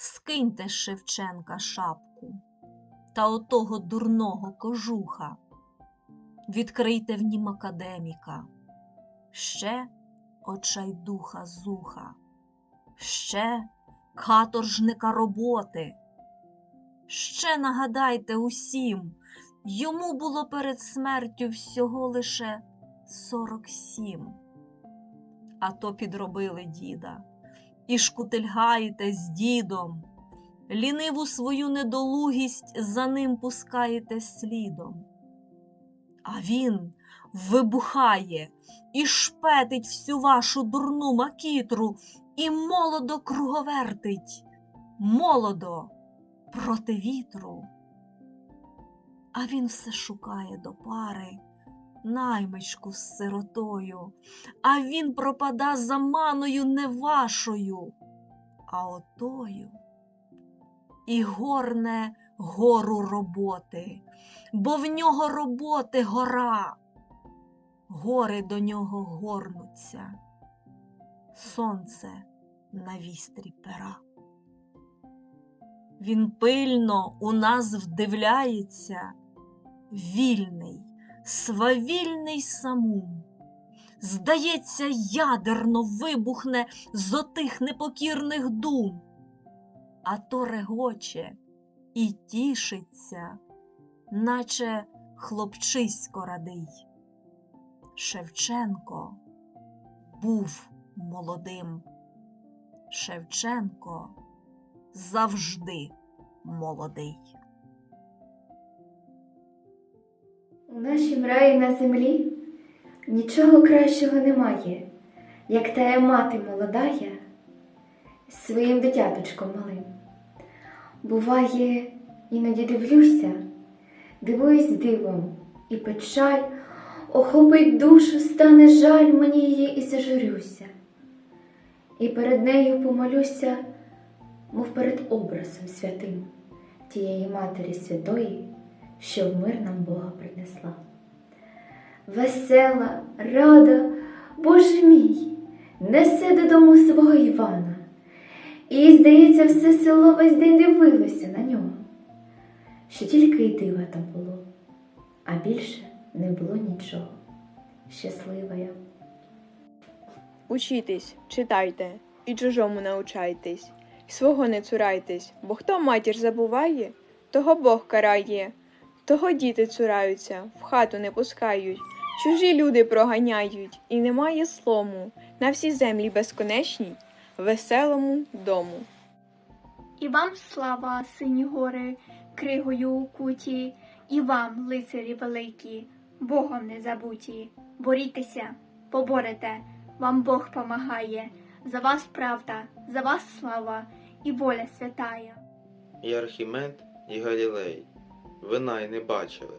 скиньте з Шевченка шапку та отого дурного кожуха. Відкрийте в нім академіка, ще очайдуха зуха, ще каторжника роботи. Ще нагадайте усім, йому було перед смертю всього лише сорок сім. А то підробили діда, і шкутильгаєте з дідом, ліниву свою недолугість за ним пускаєте слідом. А він вибухає і шпетить всю вашу дурну макітру і молодо круговертить, молодо проти вітру. А він все шукає до пари наймичку з сиротою, а він пропада за маною не вашою, а отою. І горне гору роботи, бо в нього роботи гора, гори до нього горнуться, сонце на вістрі пера. Він пильно у нас вдивляється, вільний, свавільний самум. Здається, ядерно вибухне з отих непокірних дум, а то регоче і тішиться, наче хлопчисько радий. Шевченко був молодим. Шевченко завжди молодий. У нашім раї на землі нічого кращого немає, як тая мати молодая з своїм дитяточком малим. Буває, іноді дивлюся, дивуюсь дивом, і печаль охопить душу, стане жаль мені її і зажурюся. І перед нею помолюся, мов перед образом святим тієї Матері Святої, що в мир нам Бога принесла. Весела, рада, Боже мій, несе додому свого Івана. І, здається, все село весь день дивилося на нього, що тільки й дива там було, а більше не було нічого. Щаслива я. Учітесь, читайте і чужому научайтесь, й свого не цурайтесь, бо хто матір забуває, того Бог карає, того діти цураються, в хату не пускають, чужі люди проганяють, і немає слому на всій землі безконечній, веселому дому. І вам слава, сині гори, кригою укуті, і вам, лицарі великі, Богом не забуті. Борітеся, поборете, вам Бог помагає. За вас правда, за вас слава і воля святая. І Архімед, і Галілей, вина й не бачили.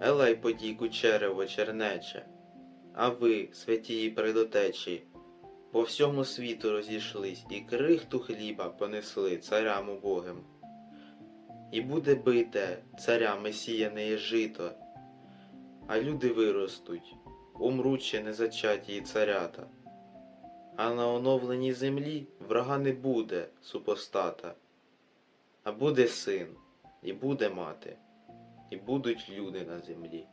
Елей подіку черево чернече, а ви, святії предотечі, по всьому світу розійшлись і крихту хліба понесли царям убогим. І буде бите царями сіяне жито, а люди виростуть, умруть ще не зачаті і царята. А на оновленій землі врага не буде супостата, а буде син, і буде мати, і будуть люди на землі.